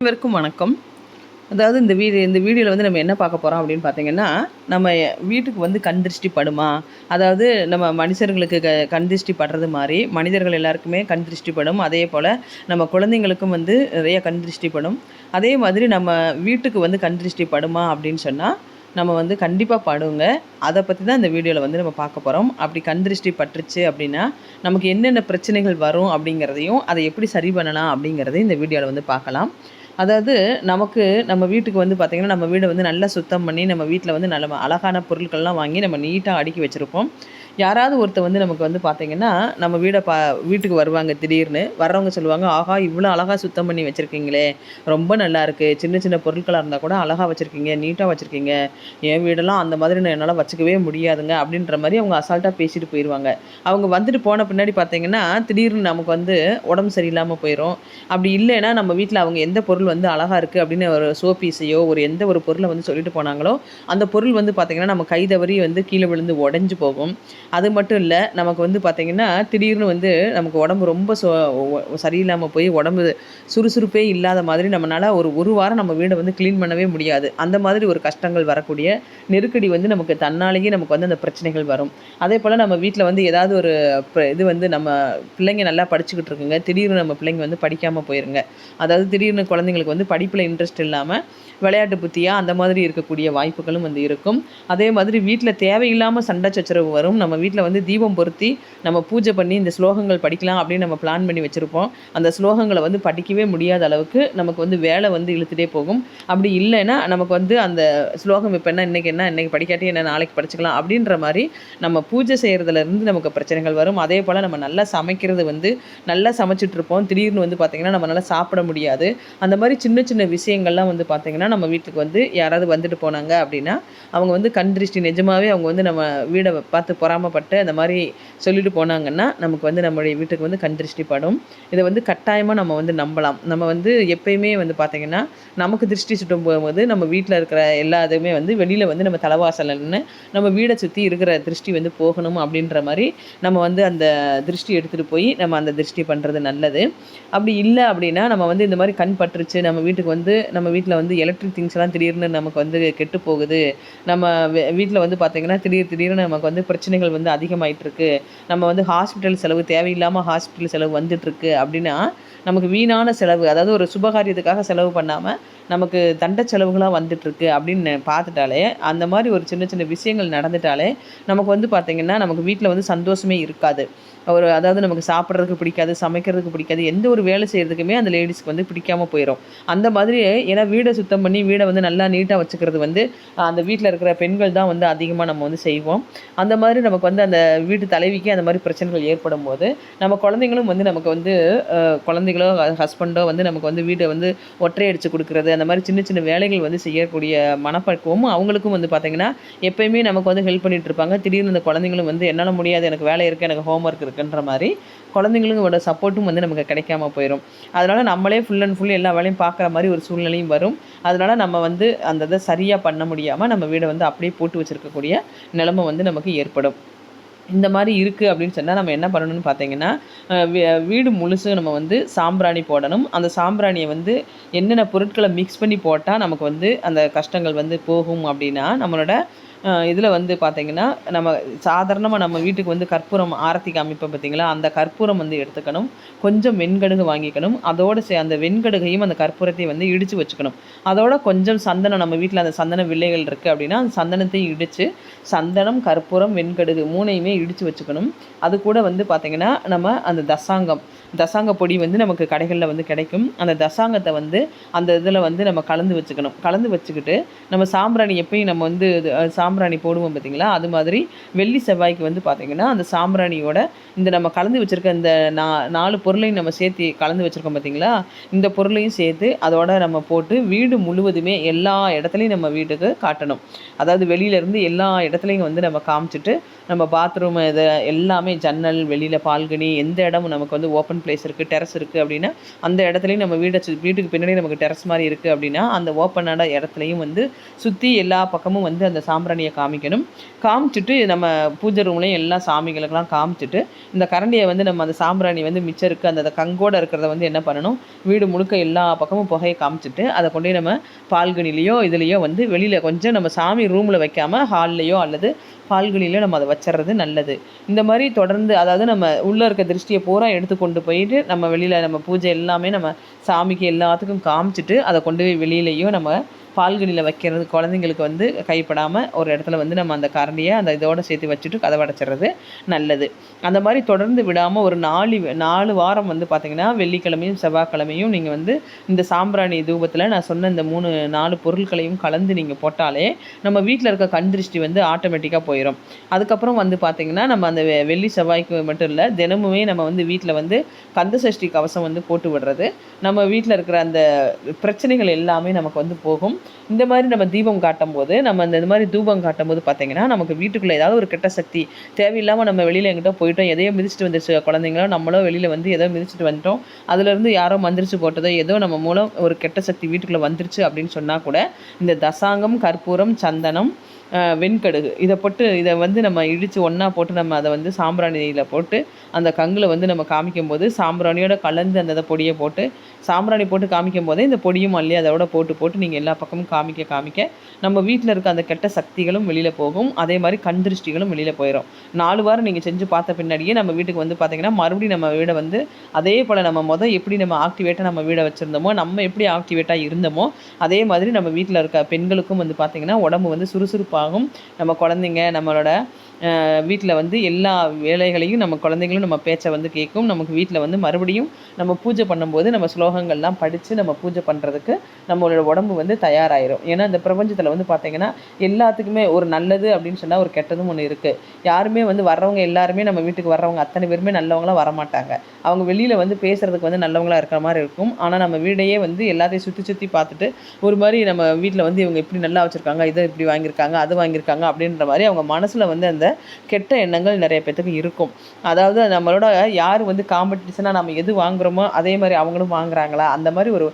அனைவருக்கும் வணக்கம். அதாவது இந்த வீடு இந்த வீடியோவில் வந்து நம்ம என்ன பார்க்க போகிறோம் அப்படின்னு பார்த்தீங்கன்னா நம்ம வீட்டுக்கு வந்து கண் திருஷ்டி படுமா? அதாவது நம்ம மனுஷர்களுக்கு க கண் திருஷ்டி படுறது மாதிரி மனிதர்கள் எல்லாருக்குமே கண் திருஷ்டி படும். அதே போல் நம்ம குழந்தைங்களுக்கும் வந்து நிறைய கண் திருஷ்டி படும். அதே மாதிரி நம்ம வீட்டுக்கு வந்து கண் திருஷ்டி படுமா அப்படின்னு சொன்னால் நம்ம வந்து கண்டிப்பாக படுங்க. அதை பற்றி தான் இந்த வீடியோவில் வந்து நம்ம பார்க்க போகிறோம் அப்படி கண் திருஷ்டி பட்டுருச்சு அப்படின்னா நமக்கு என்னென்ன பிரச்சனைகள் வரும் அப்படிங்கிறதையும் அதை எப்படி சரி பண்ணலாம் அப்படிங்கிறதையும் இந்த வீடியோவில் வந்து பார்க்கலாம். அதாவது நமக்கு நம்ம வீட்டுக்கு வந்து பார்த்திங்கன்னா நம்ம வீடை வந்து நல்லா சுத்தம் பண்ணி நம்ம வீட்டில் வந்து நல்ல அழகான பொருட்கள்லாம் வாங்கி நம்ம நீட்டாக அடுக்கி வச்சுருப்போம். யாராவது ஒருத்தர் வந்து நமக்கு வந்து பார்த்திங்கன்னா நம்ம வீடை பா வீட்டுக்கு வருவாங்க திடீர்னு. வர்றவங்க சொல்லுவாங்க ஆஹா இவ்வளோ அழகாக சுத்தம் பண்ணி வச்சுருக்கீங்களே. ரொம்ப நல்லா இருக்குது சின்ன சின்ன பொருட்களாக இருந்தால் கூட அழகாக வச்சுருக்கீங்க நீட்டாக வச்சுருக்கீங்க. என் வீடெல்லாம் அந்த மாதிரி நான் என்னால் வச்சுக்கவே முடியாதுங்க. அப்படின்ற மாதிரி அவங்க அசால்ட்டாக பேசிட்டு போயிடுவாங்க அவங்க வந்துட்டு போன பின்னாடி பார்த்தீங்கன்னா திடீர்னு நமக்கு வந்து உடம்பு சரியில்லாமல் போயிடும் அப்படி இல்லைன்னா நம்ம வீட்டில் அவங்க எந்த பொருள் வந்து அழகாக இருக்குது அப்படின்னு ஒரு சோப்பீஸையோ ஒரு எந்த ஒரு பொருளை வந்து சொல்லிட்டு போனாங்களோ அந்த பொருள் வந்து பார்த்திங்கன்னா நம்ம கை தவறி வந்து கீழே விழுந்து உடஞ்சி போகும். அது மட்டும் இல்லை நமக்கு வந்து பார்த்திங்கன்னா திடீர்னு வந்து நமக்கு உடம்பு ரொம்ப சோ சரியில்லாமல் போய் உடம்பு சுறுசுறுப்பே இல்லாத மாதிரி நம்மளால் ஒரு ஒரு வாரம் நம்ம வீடை வந்து க்ளீன் பண்ணவே முடியாது. அந்த மாதிரி ஒரு கஷ்டங்கள் வரக்கூடிய நெருக்கடி வந்து நமக்கு தன்னாலேயே நமக்கு வந்து அந்த பிரச்சனைகள் வரும். அதே போல் நம்ம வீட்டில் வந்து ஏதாவது ஒரு இது வந்து நம்ம பிள்ளைங்க நல்லா படிச்சுக்கிட்டு இருக்குங்க. திடீர்னு நம்ம பிள்ளைங்க வந்து படிக்காமல் போயிருங்க. அதாவது திடீர்னு குழந்தைங்க குழந்தைங்களுக்கு வந்து படிப்பில் இன்ட்ரெஸ்ட் இல்லாமல் விளையாட்டு புத்தியாக அந்த மாதிரி இருக்கக்கூடிய வாய்ப்புகளும் வந்து இருக்கும். அதே மாதிரி வீட்டில் தேவையில்லாமல் சண்டை சச்சரவு வரும். நம்ம வீட்டில் வந்து தீபம் பொருத்தி நம்ம பூஜை பண்ணி இந்த ஸ்லோகங்கள் படிக்கலாம் அப்படின்னு நம்ம பிளான் பண்ணி வச்சுருப்போம். அந்த ஸ்லோகங்களை வந்து படிக்கவே முடியாத அளவுக்கு நமக்கு வந்து வேலை வந்து இழுத்துட்டே போகும். அப்படி இல்லைன்னா நமக்கு வந்து அந்த ஸ்லோகம் இப்போ என்ன இன்றைக்கி என்ன இன்றைக்கி படிக்காட்டி என்ன நாளைக்கு படிச்சுக்கலாம் அப்படின்ற மாதிரி நம்ம பூஜை செய்கிறதுலேருந்து நமக்கு பிரச்சனைகள் வரும். அதே போல் நம்ம நல்லா சமைக்கிறது வந்து நல்லா சமைச்சிட்ருப்போம் திடீர்னு வந்து பார்த்திங்கன்னா நம்ம நல்லா சாப்பிட முடியாது. அந்த மாதிரி மாதிரி சின்ன சின்ன விஷயங்கள்லாம் வந்து பார்த்திங்கன்னா நம்ம வீட்டுக்கு வந்து யாராவது வந்துட்டு போனாங்க அப்படின்னா அவங்க வந்து கண் திருஷ்டி நிஜமாகவே அவங்க வந்து நம்ம வீடை பார்த்து பொறாமப்பட்டு அந்த மாதிரி சொல்லிட்டு போனாங்கன்னா நமக்கு வந்து நம்மளுடைய வீட்டுக்கு வந்து கண் திருஷ்டி படும். இதை வந்து கட்டாயமாக நம்ம வந்து நம்பலாம். நம்ம வந்து எப்பயுமே வந்து பார்த்திங்கன்னா நமக்கு திருஷ்டி சுட்டும் போகும்போது நம்ம வீட்டில் இருக்கிற எல்லா இதுவுமே வந்து வெளியில் வந்து நம்ம தலைவாசல் நம்ம வீடை சுற்றி இருக்கிற திருஷ்டி வந்து போகணும் அப்படின்ற மாதிரி நம்ம வந்து அந்த திருஷ்டி எடுத்துகிட்டு போய் நம்ம அந்த திருஷ்டி பண்ணுறது நல்லது. அப்படி இல்லை அப்படின்னா நம்ம வந்து இந்த மாதிரி கண் பற்று பட்டுருச்சு நம்ம வீட்டுக்கு வந்து நம்ம வீட்டில் வந்து எலக்ட்ரிக் திங்ஸ் எல்லாம் திடீர்னு நமக்கு வந்து கெட்டு போகுது. நம்ம வீட்டில் வந்து பார்த்திங்கன்னா திடீர் திடீர்னு நமக்கு வந்து பிரச்சனைகள் வந்து அதிகமாயிட்டிருக்கு. நம்ம வந்து ஹாஸ்பிட்டல் செலவு தேவையில்லாமல் ஹாஸ்பிட்டல் செலவு வந்துட்டுருக்கு அப்படின்னா நமக்கு வீணான செலவு அதாவது ஒரு சுபகாரியத்துக்காக செலவு பண்ணாமல் நமக்கு தண்ட செலவுகளாக வந்துட்டுருக்கு அப்படின்னு பார்த்துட்டாலே அந்த மாதிரி ஒரு சின்ன சின்ன விஷயங்கள் நடந்துட்டாலே நமக்கு வந்து பார்த்திங்கன்னா நமக்கு வீட்டில் வந்து சந்தோஷமே இருக்காது. ஒரு அதாவது நமக்கு சாப்பிட்றதுக்கு பிடிக்காது சமைக்கிறதுக்கு பிடிக்காது எந்த ஒரு வேலை செய்கிறதுக்குமே அந்த லேடிஸ்க்கு வந்து பிடிக்காமல் போயிடும் அந்த மாதிரி ஏன்னா வீடை சுத்தம் பண்ணி வீடை வந்து நல்லா நீட்டாக வச்சுக்கிறது வந்து அந்த வீட்டில் இருக்கிற பெண்கள் தான் வந்து அதிகமாக நம்ம வந்து செய்வோம். அந்த மாதிரி நமக்கு வந்து அந்த வீட்டு தலைவிக்கே அந்த மாதிரி பிரச்சனைகள் ஏற்படும் போது நம்ம குழந்தைங்களும் வந்து நமக்கு வந்து குழந்தைகளோ ஹஸ்பண்டோ வந்து நமக்கு வந்து வீட்டை வந்து ஒற்றை அடித்து கொடுக்குறது அந்த மாதிரி சின்ன சின்ன வேலைகள் வந்து செய்யக்கூடிய மனப்பக்குவமும் அவங்களுக்கும் வந்து பார்த்திங்கன்னா எப்போயுமே நமக்கு வந்து ஹெல்ப் பண்ணிகிட்டு இருப்பாங்க. திடீர்னு அந்த குழந்தைங்களும் வந்து என்னால் முடியாது எனக்கு வேலை இருக்குது எனக்கு ஹோம் ஒர்க் இருக்குன்ற மாதிரி குழந்தைங்களுங்களோட சப்போர்ட்டும் வந்து நமக்கு கிடைக்காம போயிடும் அதனால் நம்மளே ஃபுல் அண்ட் ஃபுல் எல்லா வேலையும் பார்க்குற மாதிரி ஒரு சூழ்நிலையும் வரும். அதனால் நம்ம வந்து அந்த இதை சரியாக பண்ண முடியாமல் நம்ம வீடை வந்து அப்படியே போட்டு வச்சுருக்கக்கூடிய நிலமை வந்து நமக்கு ஏற்படும். இந்த மாதிரி இருக்குது அப்படின்னு சொன்னால் நம்ம என்ன பண்ணணும்னு பார்த்தீங்கன்னா வீடு முழுசும் நம்ம வந்து சாம்பிராணி போடணும். அந்த சாம்பிராணியை வந்து என்னென்ன பொருட்களை மிக்ஸ் பண்ணி போட்டால் நமக்கு வந்து அந்த கஷ்டங்கள் வந்து போகும் அப்படின்னா நம்மளோட இதில் வந்து பார்த்திங்கன்னா நம்ம சாதாரணமாக நம்ம வீட்டுக்கு வந்து கற்பூரம் ஆரத்தி காமிப்போம் பார்த்திங்களா அந்த கற்பூரம் வந்து எடுத்துக்கணும். கொஞ்சம் வெண்கடுகு வாங்கிக்கணும். அதோடு சே அந்த வெண்கடுகையும் அந்த கற்பூரத்தையும் வந்து இடித்து வச்சுக்கணும். அதோட கொஞ்சம் சந்தனம் நம்ம வீட்டில் அந்த சந்தன வில்லைகள் இருக்குது அப்படின்னா அந்த சந்தனத்தையும் இடித்து சந்தனம் கற்பூரம் வெண்கடுகு மூணையுமே இடித்து வச்சுக்கணும். அது கூட வந்து பார்த்திங்கன்னா நம்ம அந்த தசாங்கம் தசாங்க பொடி வந்து நமக்கு கடைகளில் வந்து கிடைக்கும். அந்த தசாங்கத்தை வந்து அந்த இதில் வந்து நம்ம கலந்து வச்சுக்கணும். கலந்து வச்சுக்கிட்டு நம்ம சாம்பிராணி எப்பயும் நம்ம வந்து சாம்பிராணி போடுவோம் பார்த்திங்களா அது மாதிரி வெள்ளி செவ்வாய்க்கு வந்து பார்த்திங்கன்னா அந்த சாம்பிராணியோட இந்த நம்ம கலந்து வச்சுருக்க இந்த நா நாலு பொருளையும் நம்ம சேர்த்து கலந்து வச்சுருக்கோம் பார்த்திங்களா இந்த பொருளையும் சேர்த்து அதோட நம்ம போட்டு வீடு முழுவதுமே எல்லா இடத்துலையும் நம்ம வீட்டுக்கு காட்டணும். அதாவது வெளியிலேருந்து எல்லா இடத்துலையும் வந்து நம்ம காமிச்சிட்டு நம்ம பாத்ரூம் இது எல்லாமே ஜன்னல் வெளியில் பால்கனி எந்த இடமும் நமக்கு வந்து ஓப்பன் பிளேஸ் இருக்குது டெரஸ் இருக்குது அப்படின்னா அந்த இடத்துலையும் நம்ம வீடை சு வீட்டுக்கு பின்னாடி நமக்கு டெரஸ் மாதிரி இருக்குது அப்படின்னா அந்த ஓப்பனான இடத்துலையும் வந்து சுற்றி எல்லா பக்கமும் வந்து அந்த கரண்டியை காமிக்கணும். காமிச்சிட்டு நம்ம பூஜை ரூம்லேயும் எல்லா சாமிகளுக்கெல்லாம் காமிச்சிட்டு இந்த கரண்டியை வந்து நம்ம அந்த சாம்பிராணி வந்து மிச்சம் இருக்குது அந்த கங்கோட இருக்கிறத வந்து என்ன பண்ணணும்? வீடு முழுக்க எல்லா பக்கமும் புகையை காமிச்சிட்டு அதை கொண்டு போய் நம்ம பால்கனிலேயோ இதுலேயோ வந்து வெளியில் கொஞ்சம் நம்ம சாமி ரூமில் வைக்காமல் ஹால்லையோ அல்லது பால்கனிலையோ நம்ம அதை வச்சிடுறது நல்லது. இந்த மாதிரி தொடர்ந்து அதாவது நம்ம உள்ளே இருக்க திருஷ்டியை பூரா எடுத்து கொண்டு போயிட்டு நம்ம வெளியில் நம்ம பூஜை எல்லாமே நம்ம சாமிக்கு எல்லாத்துக்கும் காமிச்சிட்டு அதை கொண்டு போய் வெளியிலையும் நம்ம பால்கனியில் வைக்கிறது குழந்தைங்களுக்கு வந்து கைப்படாமல் ஒரு இடத்துல வந்து நம்ம அந்த கரண்டியை அந்த இதோடு சேர்த்து வச்சுட்டு கதவை அடைச்சிடுறது நல்லது. அந்த மாதிரி தொடர்ந்து விடாமல் ஒரு நாலு நாலு வாரம் வந்து பார்த்திங்கன்னா வெள்ளிக்கிழமையும் செவ்வாய்க்கிழமையும் நீங்கள் வந்து இந்த சாம்பிராணி தூபத்தில் நான் சொன்ன இந்த மூணு நாலு பொருட்களையும் கலந்து நீங்கள் போட்டாலே நம்ம வீட்டில் இருக்க கண் திருஷ்டி வந்து ஆட்டோமேட்டிக்காக போயிடும் அதுக்கப்புறம் வந்து பார்த்திங்கன்னா நம்ம அந்த வெ- வெள்ளி செவ்வாய்க்கு மட்டும் இல்லை தினமுமே நம்ம வந்து வீட்டில் வந்து கந்த சஷ்டி கவசம் வந்து போட்டு விடுறது. நம்ம வீட்டில் இருக்கிற அந்த பிரச்சனைகள் எல்லாமே நமக்கு வந்து போகும். இந்த மாதிரி நம்ம தீபம் காட்டும் போது நம்ம இந்த மாதிரி தூபம் காட்டும் போது பார்த்தீங்கன்னா நமக்கு வீட்டுக்குள்ளே ஏதாவது ஒரு கெட்ட சக்தி தேவையில்லாமல் நம்ம வெளியில் எங்கிட்ட போயிட்டோம் எதையோ மிதிச்சிட்டு வந்துருச்சு குழந்தைங்களோ நம்மளோ வெளியில் வந்து ஏதோ மிதிச்சிட்டு வந்துட்டோம் அதுலேருந்து யாரோ மந்திரிச்சு போட்டதோ ஏதோ நம்ம மூலம் ஒரு கெட்ட சக்தி வீட்டுக்குள்ளே வந்துருச்சு அப்படின்னு சொன்னால் கூட இந்த தசாங்கம் கற்பூரம் சந்தனம் வெண்கடுகு. இதை போட்டு இதை வந்து நம்ம இடித்து ஒன்றா போட்டு நம்ம அதை வந்து சாம்பிராணியில் போட்டு அந்த கங்கில் வந்து நம்ம காமிக்கும் போது சாம்பிராணியோட கலந்து அந்த பொடியை போட்டு சாம்பிராணி போட்டு காமிக்கும் போதே இந்த பொடியும் மல்லி அதோட போட்டு போட்டு நீங்கள் எல்லா பக்கமும் காமிக்க காமிக்க நம்ம வீட்டில் இருக்க அந்த கெட்ட சக்திகளும் வெளியில் போகும். அதே மாதிரி கண் திருஷ்டிகளும் வெளியில் போயிடும் நாலு வாரம் நீங்கள் செஞ்சு பார்த்த பின்னாடியே நம்ம வீட்டுக்கு வந்து பார்த்தீங்கன்னா மறுபடியும் நம்ம வீடை வந்து அதே போல் நம்ம மொதல் எப்படி நம்ம ஆக்டிவேட்டாக நம்ம வீடை வச்சுருந்தோமோ நம்ம எப்படி ஆக்டிவேட்டாக இருந்தோமோ அதே மாதிரி நம்ம வீட்டில் இருக்க பெண்களுக்கும் வந்து பார்த்திங்கன்னா உடம்பு வந்து சுறுசுறுப்பாக ஆகும். நம்ம குழந்தைங்க நம்மளோட வீட்டில் வந்து எல்லா வேலைகளையும் நம்ம குழந்தைங்களும் நம்ம பேச்சை வந்து கேட்கும். நமக்கு வீட்டில் வந்து மறுபடியும் நம்ம பூஜை பண்ணும்போது நம்ம ஸ்லோகங்கள்லாம் படித்து நம்ம பூஜை பண்ணுறதுக்கு நம்மளோட உடம்பு வந்து தயாராயிரும். ஏன்னா இந்த பிரபஞ்சத்தில் வந்து பார்த்திங்கன்னா எல்லாத்துக்குமே ஒரு நல்லது அப்படின்னு சொன்னால் ஒரு கெட்டதும் ஒன்று இருக்குது யாருமே வந்து வர்றவங்க எல்லாருமே நம்ம வீட்டுக்கு வர்றவங்க அத்தனை பேருமே நல்லவங்களாம் வரமாட்டாங்க. அவங்க வெளியில் வந்து பேசுகிறதுக்கு வந்து நல்லவங்களாக இருக்கிற மாதிரி இருக்கும். ஆனால் நம்ம வீடையே வந்து எல்லாத்தையும் சுற்றி சுற்றி பார்த்துட்டு ஒரு மாதிரி நம்ம வீட்டில் வந்து இவங்க இப்படி நல்லா வச்சுருக்காங்க இதை இப்படி வாங்கியிருக்காங்க அது வாங்கியிருக்காங்க அப்படின்ற மாதிரி அவங்க மனசில் வந்து அந்த கெட்ட எண்ணங்கள் நிறைய பேர்த்துக்கு இருக்கும். அதாவது நம்மளோட யார் வந்து காம்படிஷனாக நம்ம எது வாங்குறோமோ அதே மாதிரி அவங்களும் வாங்குறாங்களா? அந்த மாதிரி ஒரு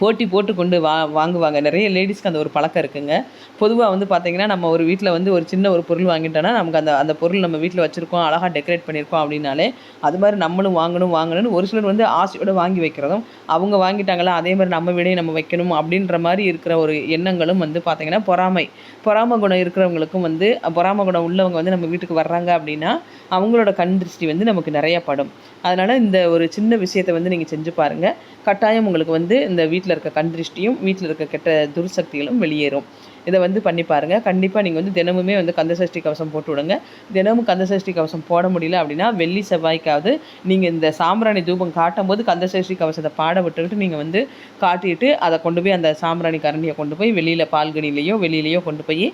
போட்டி போட்டு கொண்டு வா வாங்குவாங்க. நிறைய லேடிஸ்க்கு அந்த ஒரு பழக்கம் இருக்குங்க. பொதுவாக வந்து பார்த்திங்கன்னா நம்ம ஒரு வீட்டில் வந்து ஒரு சின்ன ஒரு பொருள் வாங்கிட்டோன்னா நமக்கு அந்த அந்த பொருள் நம்ம வீட்டில் வச்சுருக்கோம் அழகாக டெக்கரேட் பண்ணியிருக்கோம் அப்படின்னாலே அது மாதிரி நம்மளும் வாங்கணும் வாங்கணும்னு ஒரு சிலர் வந்து ஆசையோடு வாங்கி வைக்கிறதும் அவங்க வாங்கிட்டாங்களா அதே மாதிரி நம்ம வீடையும் நம்ம வைக்கணும் அப்படின்ற மாதிரி இருக்கிற ஒரு எண்ணங்களும் வந்து பார்த்திங்கன்னா பொறாமை. பொறாமை குணம் இருக்கிறவங்களுக்கும் வந்து பொறாமை குணம் உள்ளவங்க வந்து நம்ம வீட்டுக்கு வர்றாங்க அப்படின்னா அவங்களோட கண் திருஷ்டி வந்து நமக்கு நிறையா படும். அதனால் இந்த ஒரு சின்ன விஷயத்தை வந்து நீங்கள் செஞ்சு பாருங்கள் கட்டாயம் உங்களுக்கு வந்து இந்த வீட்டில் இருக்க கண் திருஷ்டியும் வீட்டில் இருக்க கெட்ட துர்சக்திகளும் வெளியேறும். இதை வந்து பண்ணி பாருங்கள் கண்டிப்பாக நீங்கள் வந்து தினமுமே வந்து கந்தசஷ்டி கவசம் போட்டு விடுங்க. தினமும் கந்தசஷ்டி கவசம் போட முடியல அப்படின்னா வெள்ளி செவ்வாய்க்காவது நீங்கள் இந்த சாம்பிராணி தூபம் காட்டும் போது கந்தசஷ்டி கவசத்தை பாட விட்டுக்கிட்டு நீங்கள் வந்து காட்டிட்டு அதை கொண்டு போய் அந்த சாம்பிராணி கரண்டியை கொண்டு போய் வெளியில் பால்கனிலேயோ வெளியிலையோ கொண்டு போய்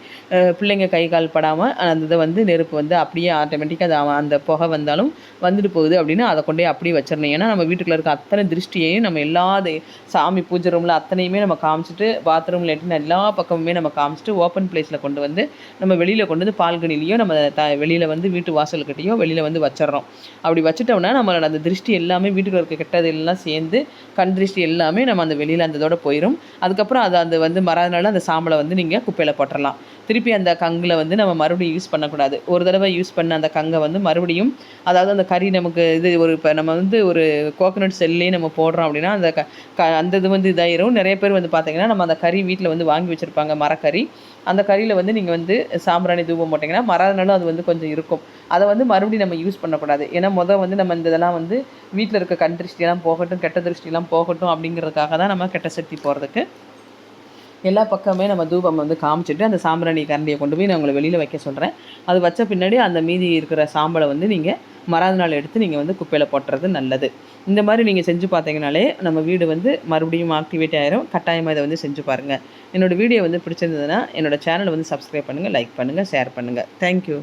பிள்ளைங்க கை கால் படாமல் அந்த இதை வந்து நெருப்பு வந்து அப்படியே ஆட்டோமேட்டிக்காக அது அந்த புகை வந்தாலும் வந்துட்டு போகுது அப்படின்னு அதை கொண்டு போய் அப்படியே வச்சிடணும். ஏன்னா நம்ம வீட்டுக்குள்ளே இருக்க அத்தனை திருஷ்டியையும் நம்ம எல்லா சாமி பூஜை ரூமில் அத்தனையுமே நம்ம காமிச்சிட்டு பாத்ரூமில் எட்டின எல்லா பக்கமுமே நம்ம காமிச்சிட்டு ஓப்பன் பிளேஸில் கொண்டு வந்து நம்ம வெளியில் கொண்டு வந்து பால்கனிலையோ நம்ம த வெளியில் வந்து வீட்டு வாசல்கிட்டயோ வெளியில் வந்து வச்சிடுறோம். அப்படி வச்சுட்டோம்னா நம்மளோட அந்த திருஷ்டி எல்லாமே வீட்டுக்குள்ள இருக்க கெட்டது எல்லாம் சேர்ந்து கண் திருஷ்டி எல்லாமே நம்ம அந்த வெளியில் அந்த இதோட போயிடும் அதுக்கப்புறம் அதை அந்த வந்து மறாதனால அந்த சாம்பலை வந்து நீங்கள் குப்பையில் போட்டுடலாம் திருப்பி அந்த கங்கில் வந்து நம்ம மறுபடியும் யூஸ் பண்ணக்கூடாது. ஒரு தடவை யூஸ் பண்ண அந்த கங்கை வந்து மறுபடியும் அதாவது அந்த கறி நமக்கு இது ஒரு இப்போ நம்ம வந்து ஒரு கோகனட் செல்லே நம்ம போடுறோம் அப்படின்னா அந்த க அந்த இது வந்து இதாயிரும். நிறைய பேர் வந்து பார்த்தீங்கன்னா நம்ம அந்த கறி வீட்டில் வந்து வாங்கி வச்சுருப்பாங்க மரக்கறி. கறி. அந்த கறியில் வந்து நீங்கள் வந்து சாம்பிராணி தூபம் போட்டிங்கன்னா மறாதனாலும் அது வந்து கொஞ்சம் இருக்கும். அதை வந்து மறுபடியும் நம்ம யூஸ் பண்ணக்கூடாது. ஏன்னா மொதல் வந்து நம்ம இந்த இதெல்லாம் வந்து வீட்டில் இருக்க கண் திருஷ்டியெல்லாம் போகட்டும் கெட்ட திருஷ்டியெல்லாம் போகட்டும் அப்படிங்கிறதுக்காக தான் நம்ம கெட்ட சக்தி போகிறதுக்கு எல்லா பக்கமே நம்ம தூபம் வந்து காமிச்சிட்டு அந்த சாம்பிராணி கரண்டியை கொண்டு போய் நான் உங்களை வெளியில் வைக்க சொல்கிறேன் அது வச்ச பின்னாடி அந்த மீதி இருக்கிற சாம்பலை வந்து நீங்கள் மறாத நாள் எடுத்து நீங்கள் வந்து குப்பையில் போட்டுறது நல்லது. இந்த மாதிரி நீங்கள் செஞ்சு பார்த்தீங்கனாலே நம்ம வீடு வந்து மறுபடியும் ஆக்டிவேட் ஆகிரும் கட்டாயமாக இதை வந்து செஞ்சு பாருங்கள் என்னோடய வீடியோ வந்து பிடிச்சிருந்ததுன்னா என்னோடய சேனலை வந்து சப்ஸ்கிரைப் பண்ணுங்கள் லைக் பண்ணுங்கள் ஷேர் பண்ணுங்கள் தேங்க்யூ